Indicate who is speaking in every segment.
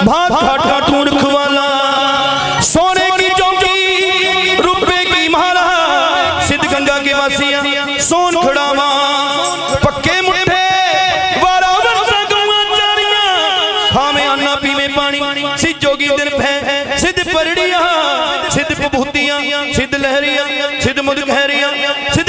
Speaker 1: भात घाटा ठूर रखवाला सोने की चौकी रुपए की माला सिद्ध गंगा के वासिया सोन खड़ावा पक्के मुठे वारा वर्षा गौआ चारियां खावे अन्ना पीवे पानी सिद्ध जोगी दिन भै सिद्ध परड़िया सिद्ध पभूतियां सिद्ध लहरिया सिद्ध मुद खैरिया सिद्ध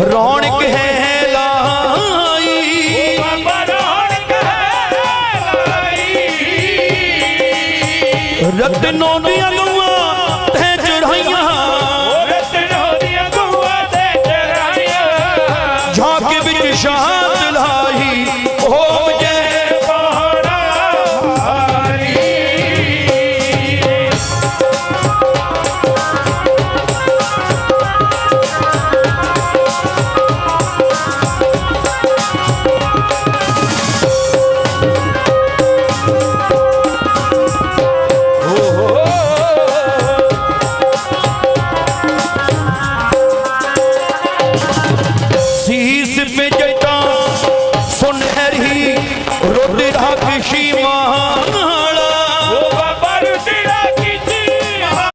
Speaker 1: ਰੌਣਕ ਹੈ ਲਾਈ ਬਾਬਾ ਰੌਣਕ রুদ্রাক্ষী মহা